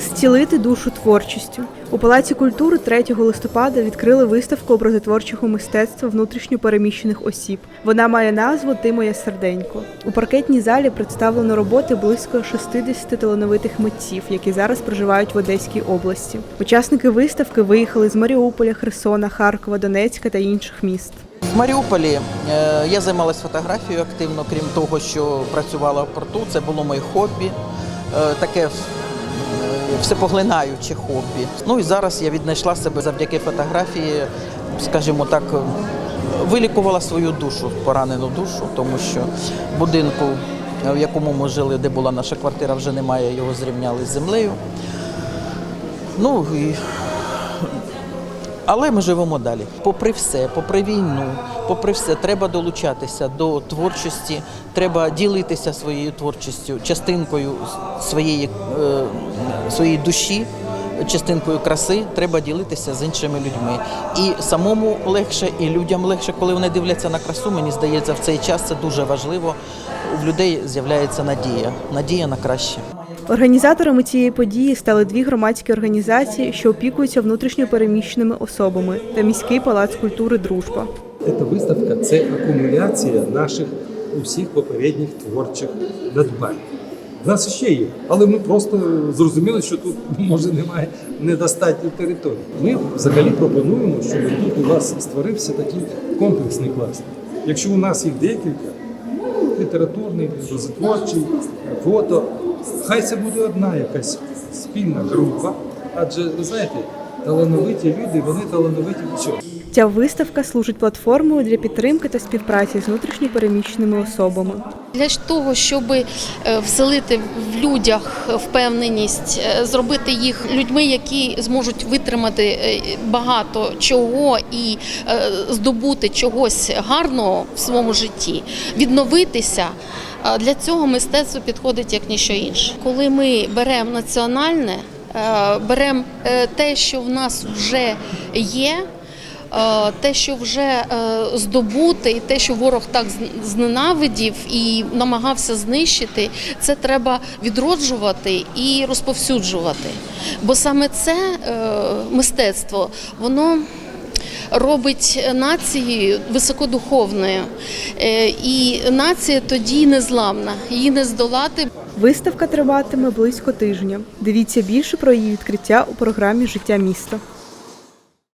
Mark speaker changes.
Speaker 1: Зцілити душу творчістю. У Палаці культури 3 листопада відкрили виставку образотворчого мистецтва внутрішньо переміщених осіб. Вона має назву Ти моє серденько. У паркетній залі представлено роботи близько 60 талановитих митців, які зараз проживають в Одеській області. Учасники виставки виїхали з Маріуполя, Херсона, Харкова, Донецька та інших міст.
Speaker 2: В Маріуполі е, я займалася фотографією активно, крім того, що працювала в порту. Це було моє хобі, е, таке всепоглинаюче хобі. Ну і зараз я віднайшла себе завдяки фотографії, скажімо так, вилікувала свою душу, поранену душу, тому що будинку, в якому ми жили, де була наша квартира, вже немає, його зрівняли з землею. Ну і але ми живемо далі. Попри все, попри війну, попри все, треба долучатися до творчості, треба ділитися своєю творчістю, частинкою своєї, е, своєї душі, частинкою краси. Треба ділитися з іншими людьми. І самому легше, і людям легше, коли вони дивляться на красу. Мені здається, в цей час це дуже важливо. У людей з'являється надія, надія на краще.
Speaker 1: Організаторами цієї події стали дві громадські організації, що опікуються внутрішньо переміщеними особами та міський палац культури Дружба.
Speaker 3: Ця виставка це акумуляція наших усіх попередніх творчих надбань. У нас ще є, але ми просто зрозуміли, що тут може немає недостатньо території. Ми взагалі пропонуємо, щоб тут у вас створився такий комплексний клас. Якщо у нас їх декілька, літературний, розтворчий, фото, хай це буде одна якась спільна група, адже ви знаєте, талановиті люди, вони талановиті в чому.
Speaker 1: Ця виставка служить платформою для підтримки та співпраці з внутрішньо переміщеними особами.
Speaker 4: Для того, щоб е, вселити в людях впевненість, е, зробити їх людьми, які зможуть витримати е, багато чого і здобути чогось гарного в своєму житті, відновитися. Для цього мистецтво підходить як ніщо інше. Коли ми беремо національне, беремо те, що в нас вже є. Е, те, що вже е, здобути, і те, що ворог так зненавидів і намагався знищити, це треба відроджувати і розповсюджувати. Бо саме це е, мистецтво, воно. Робить націю високодуховною, і нація тоді незламна, її не здолати.
Speaker 1: Виставка триватиме близько тижня. Дивіться більше про її відкриття у програмі Життя міста.